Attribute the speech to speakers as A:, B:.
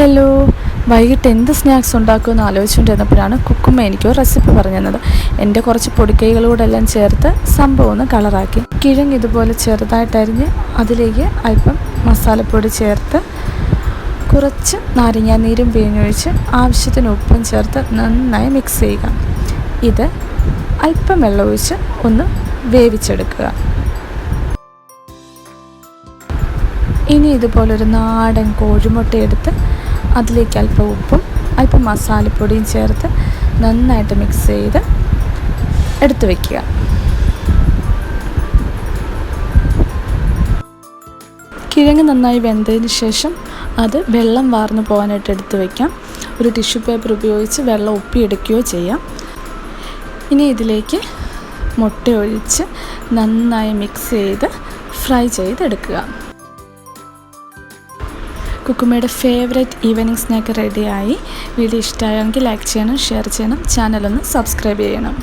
A: Hello. വൈകിട്ട് എന്ത് snacks ഉണ്ടാക്കുമെന്ന് ആലോചിച്ചുകൊണ്ടിരുന്നപ്പോഴാണ് കുക്കുമ്മ എനിക്ക് റെസിപ്പി പറഞ്ഞു തന്നത് എന്റെ കുറച്ച് പൊടിക്കൈകളോടെല്ലാം ചേർത്ത് സംഭവം ഒന്ന് കളറാക്കി. കിഴങ്ങ് ഇതുപോലെ ചെറുതായിട്ടരിഞ്ഞ് അതിലേക്ക് അല്പം മസാലപ്പൊടി ചേർത്ത് കുറച്ച് നാരങ്ങാനീരും പിഴിഞ്ഞൊഴിച്ച് ആവശ്യത്തിന് ഉപ്പും ചേർത്ത് നന്നായി മിക്സ് ചെയ്യുക. ഇത് അല്പം വെള്ളമൊഴിച്ച് ഒന്ന് വേവിച്ചെടുക്കുക. ഇനി ഇതുപോലൊരു നാടൻ കോഴിമുട്ട എടുത്ത് അതിലേക്ക് അല്പം ഉപ്പും അല്പം മസാലപ്പൊടിയും ചേർത്ത് നന്നായിട്ട് മിക്സ് ചെയ്ത് എടുത്തു വയ്ക്കുക കിഴങ്ങ് നന്നായി വെന്തതിന് ശേഷം അത് വെള്ളം വാർന്നു പോകാനായിട്ട് എടുത്തു വയ്ക്കാം ഒരു ടിഷ്യൂ പേപ്പർ ഉപയോഗിച്ച് വെള്ളം ഒപ്പിയെടുക്കുകയോ ചെയ്യാം. ഇനി ഇതിലേക്ക് മുട്ട ഒഴിച്ച് നന്നായി മിക്സ് ചെയ്ത് ഫ്രൈ ചെയ്തെടുക്കുക. കുക്കുമ്മയുടെ ഫേവറേറ്റ് ഈവനിങ് സ്നാക്ക് റെഡിയായി വീഡിയോ ഇഷ്ടമായെങ്കിൽ ലൈക്ക് ചെയ്യണം ഷെയർ ചെയ്യണം ചാനലൊന്ന് സബ്സ്ക്രൈബ് ചെയ്യണം.